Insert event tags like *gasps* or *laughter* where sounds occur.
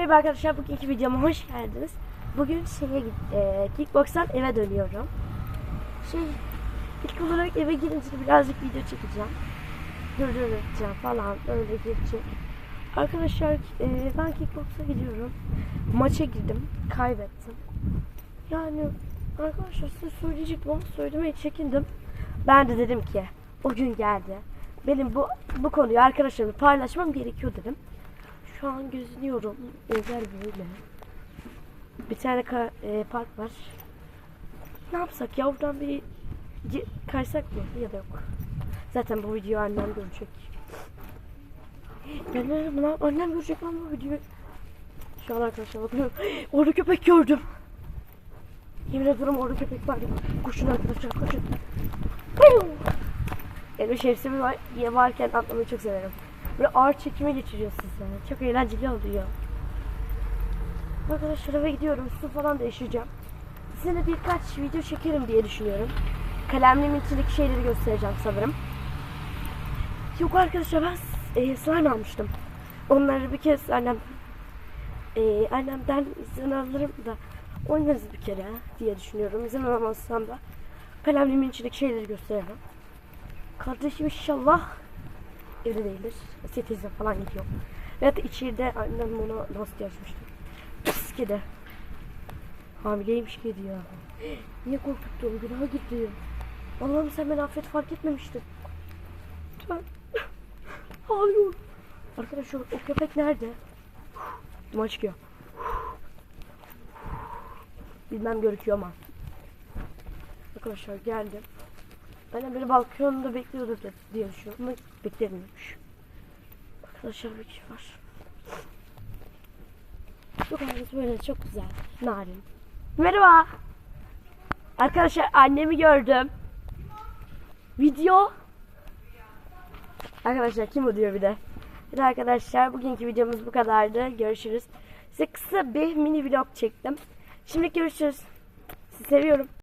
Merhaba arkadaşlar bugünkü videoma hoş geldiniz. Bugün şeye e, kickbox'tan eve dönüyorum. Şey ilk olarak eve girince birazcık video çekeceğim. Durduracağım falan öyle geçecek. Arkadaşlar e, ben kickbox'a gidiyorum. Maça girdim. Kaybettim. Yani arkadaşlar size söyleyecektim ama söylemeye çekindim. Ben de dedim ki o gün geldi. Benim bu bu konuyu arkadaşlarımla paylaşmam gerekiyor dedim. Şu an gözünüyorum. Evler böyle. Bir tane e, park var. Ne yapsak ya oradan bir kaysak mı ya da yok. Zaten bu videoyu annem görecek. Ben ne annem görecek lan bu videoyu. Şu an arkadaşlar bakıyorum. *gasps* Orada köpek gördüm. Yemin ediyorum orada köpek var. Koşun arkadaşlar koşun. Elma şerifsimi var, varken atlamayı çok severim. Böyle ağır çekime geçiriyor size. Çok eğlenceli oluyor. Arkadaşlar eve gidiyorum. Su falan değiştireceğim. Size de birkaç video çekerim diye düşünüyorum. Kalemliğimin içindeki şeyleri göstereceğim sanırım. Yok arkadaşlar ben e, slime almıştım. Onları bir kez annem e, annemden izin alırım da oynarız bir kere diye düşünüyorum. İzin alamazsam da kalemliğimin içindeki şeyleri gösteririm. Kardeşim inşallah evde değildir. Setize falan gidiyor. Ve da içeride annem ona nasıl yazmıştı. Pis kedi. Hamileymiş kedi ya. *gasps* Niye korkuttun? Günaha gitti. Allah'ım sen beni affet fark etmemiştin. Lütfen. *gasps* Ağlıyorum. Arkadaşlar o köpek nerede? *gasps* Duman çıkıyor. *sighs* Bilmem görüküyor ama. Arkadaşlar geldim. Annem beni balkonda bekliyordur diye düşünüyorum ama beklemiyormuş. Arkadaşlar bir kişi var. Bu kahvesi böyle çok güzel. Narin. Merhaba. Arkadaşlar annemi gördüm. Video. Arkadaşlar kim bu diyor bir de. Evet arkadaşlar bugünkü videomuz bu kadardı. Görüşürüz. Size kısa bir mini vlog çektim. Şimdi görüşürüz. Sizi seviyorum.